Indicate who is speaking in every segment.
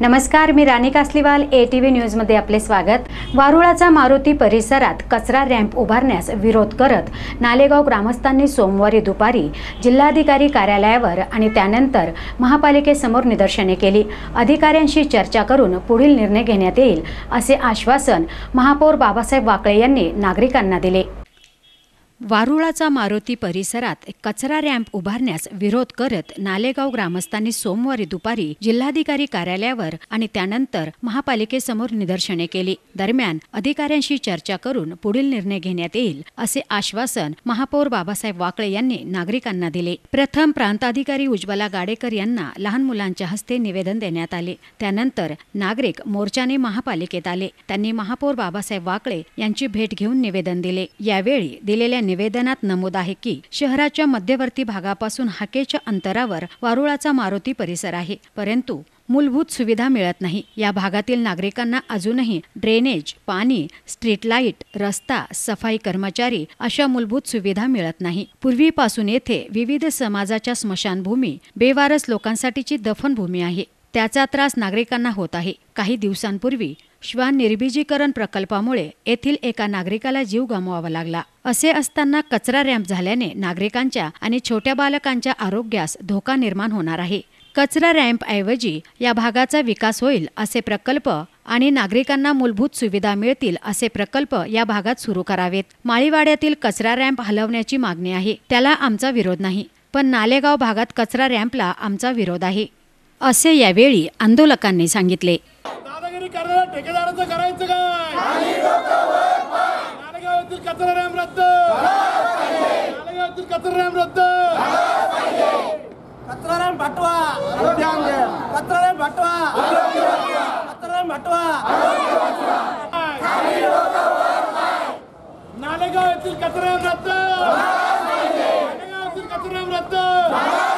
Speaker 1: नमस्कार मी Rani Kasliwal A T V न्यूजमध्ये आपले स्वागत. वारुळाचा मारुती परिसरात कचरा रॅम्प उभारण्यास विरोध करत नालेगाव ग्रामस्थांनी सोमवारी दुपारी जिल्हाधिकारी कार्यालयावर आणि त्यानंतर महापालिकेसमोर निदर्शने केली. अधिकाऱ्यांशी चर्चा करून पुढील निर्णय घेण्यात येईल असे आश्वासन महापौर बाबासाहेब वाकळे यांनी नागरिकांना दिले. वारुळाचा मारुती परिसरात कचरा रॅम्प उभारण्यास विरोध करत नालेगाव ग्रामस्थांनी सोमवारी दुपारी जिल्हाधिकारी कार्यालयावर आणि त्यानंतर महापालिकेसमोर निदर्शने केली. दरम्यान अधिकाऱ्यांशी चर्चा करून पुढील निर्णय घेण्यात येईल असे आश्वासन महापौर बाबासाहेब वाकळे यांनी नागरिकांना दिले. प्रथम प्रांताधिकारी उज्ज्वला गाडेकर यांना लहान मुलांच्या हस्ते निवेदन देण्यात आले. त्यानंतर नागरिक मोर्चाने महापालिकेत आले. त्यांनी महापौर बाबासाहेब वाकळे यांची भेट घेऊन निवेदन दिले. यावेळी दिलेल्या निवेदनात नमूद आहे की शहराच्या मध्यवर्ती भागापासून हाकेच्या अंतरावर वारुळाचा मारुती परिसर आहे. परंतु मूलभूत सुविधा मिळत नाही. या भागातील नागरिकांना अजूनही ड्रेनेज पाणी स्ट्रीट लाइट रस्ता सफाई कर्मचारी अशा मूलभूत सुविधा मिळत नाही. पूर्वीपासून येथे विविध समाजाच्या स्मशानभूमी बेवारस लोकांसाठीची दफनभूमी आहे. त्याचा त्रास नागरिकांना होत आहे. काही दिवसांपूर्वी श्वान निर्बीजीकरण प्रकल्पामुळे येथील एका नागरिकाला जीव गमवावा लागला. असे असताना कचरा रॅम्प झाल्याने नागरिकांच्या आणि छोट्या बालकांच्या आरोग्यास धोका निर्माण होणार आहे. कचरा रॅम्प ऐवजी या भागाचा विकास होईल असे प्रकल्प आणि नागरिकांना मूलभूत सुविधा मिळतील असे प्रकल्प या भागात सुरू करावेत. माळीवाड्यातील कचरा रॅम्प हलवण्याची मागणी आहे. त्याला आमचा विरोध नाही पण नालेगाव भागात कचरा रॅम्पला आमचा विरोध आहे असे यावेळी आंदोलकांनी सांगितले.
Speaker 2: ठेकेदाराचं करायचं काय? नालेगावातील कचरा रॅम रद्द. नालेगावातील कचरा रॅम रद्द.
Speaker 3: कचराराम पाठवा कचराराम पाठवा कचराराम पाठवा
Speaker 2: नालेगाव येथील कचरा रॅम रद्द. नालेगाव येथील कचरा रॅम रद्द.
Speaker 4: कचरा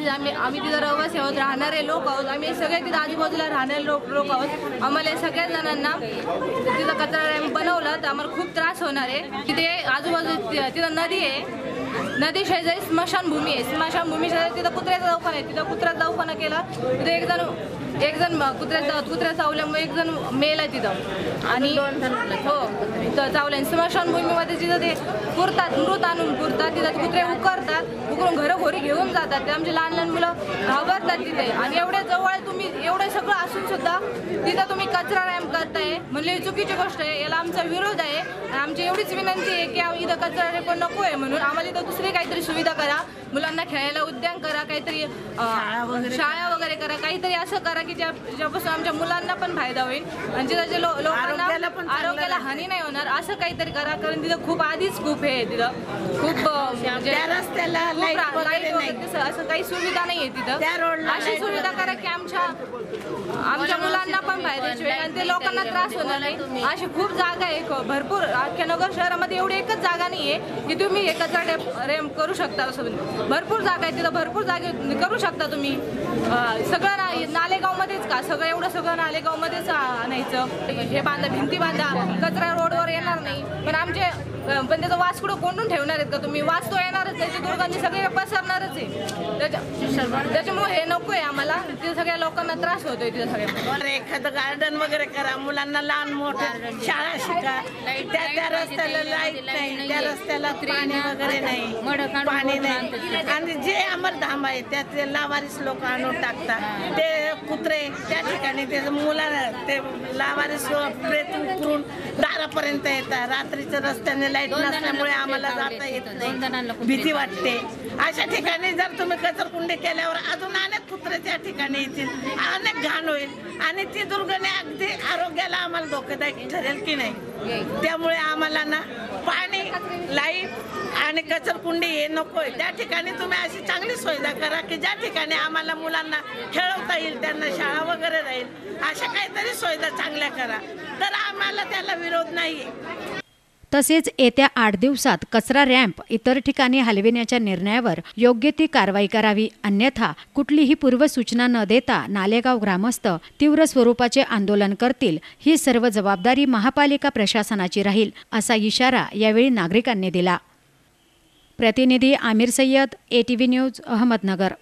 Speaker 4: रॅम आम्ही आम्ही तिथं रहिवासी आहोत राहणारे लोक आहोत. आम्ही सगळे तिथं आजूबाजूला राहणारे लोक लोक आहोत. आम्हाला सगळ्या जणांना तिथं कचरा बनवलं तर आम्हाला खूप त्रास होणार आहे. तिथे आजूबाजू ति- तिथं नदी आहे. नदी शेजारी स्मशानभूमी आहे. स्मशानभूमी शेजारी तिथं कुत्र्याचा दवाखाना आहे. तिथं कुत्र्याचा दवाखाना केला. तिथे एक जण एक जण कुत्र्याचा कुत्र्या चावल्यामुळे एक जण मेल आहे तिथं. आणि हो तर चावल्या स्मशानभूमीमध्ये तिथं ते पुरतात मृत आणून पुरतात तिथं कुत्रे उकरतात उकरून घरोघरी घेऊन जातात. ते आमचे लहान लहान मुलं घाबरतात तिथे. आणि एवढ्या जवळ तुम्ही एवढं सगळं असून सुद्धा तिथं तुम्ही कचरा रॅम्प करताय. म्हणजे चुकीची गोष्ट आहे. याला आमचा विरोध आहे. आणि आमची एवढीच विनंती आहे की इथं कचरा रॅम्प नको आहे म्हणून आम्हाला इथं दुसरी काहीतरी सुविधा करा. मुलांना खेळायला उद्यान करा काहीतरी शाळा वगैरे करा. काहीतरी असं करा की ज्या ज्यापासून आमच्या मुलांना पण फायदा होईल. आणि जिथं जे लोकांना आरोग्याला हानी नाही होणार असं काहीतरी करा. कारण तिथं खूप आधीच खूप हे आहे तिथं. खूप म्हणजे असं काही सुविधा नाही आहे तिथं. अशी सुविधा करा की आमच्या मुलांना पण फायद्याची होईल आणि ते लोकांना त्रास होणार नाही. अशी खूप जागा आहे भरपूर. अख्ख्या नगर शहरामध्ये एवढी एकच जागा नाही आहे की तुम्ही हे कचरा रॅम्प करू शकता असं भरपूर जागा आहे तिथं भरपूर जागे करू शकता तुम्ही. सगळं ना नालेगावमध्येच का? सगळं एवढं सगळं नालेगावमध्येच आणायचं. हे बांधा भिंती बांधा. कचरा रोडवर येणार नाही. पण आमचे पण त्याचा वास कुठं कोंडून ठेवणार आहेत का तुम्ही? वास तो येणारच त्याची दुर्गंधी सगळे पसरणारच आहे. त्याच्या त्याच्यामुळे हे नको आहे आम्हाला. तिथे सगळ्या लोकांना त्रास होतोय तिथे सगळ्या
Speaker 3: बरं एखादं गार्डन वगैरे करा. मुलांना लहान मोठं शाळा शिका. त्या त्या रस्त्याला लाइट नाही. त्या रस्त्याला पाणी वगैरे नाही. पाणी नाही. आणि जे अमरधाम आहे त्यात लावारीस लोक आणून टाकतात ते कुत्रे त्या ठिकाणी ते मुलांना ते लावारीस प्रेत उकरून दारापर्यंत येतात. रात्रीच्या रस्त्याने लाइट नसल्यामुळे आम्हाला जाता येत नाही. भीती वाटते. अशा ठिकाणी जर तुम्ही कचरकुंडी केल्यावर अजून अनेक कुत्रे त्या ठिकाणी येतील अनेक घाण होईल. आणि ती दुर्गणी अगदी आरोग्याला आम्हाला धोकादायक ठरेल की नाही? त्यामुळे आम्हाला ना पाणी लाइट आणि कचरकुंडी हे नकोय. त्या ठिकाणी तुम्ही अशी चांगली सुविधा करा की ज्या ठिकाणी आम्हाला मुलांना खेळवता येईल त्यांना शाळा वगैरे राहील अशा काहीतरी सुविधा चांगल्या करा. तर आम्हाला त्याला विरोध नाही
Speaker 1: तसेच येत्या आठ दिवसात कचरा रॅम्प इतर ठिकाणी हलविण्याच्या निर्णयावर योग्य ती कारवाई करावी. अन्यथा कुठलीही पूर्वसूचना न देता नालेगाव ग्रामस्थ तीव्र स्वरूपाचे आंदोलन करतील. ही सर्व जबाबदारी महापालिका प्रशासनाची राहील असा इशारा यावेळी नागरिकांनी दिला. प्रतिनिधी आमिर सय्यद एटीव्ही न्यूज अहमदनगर.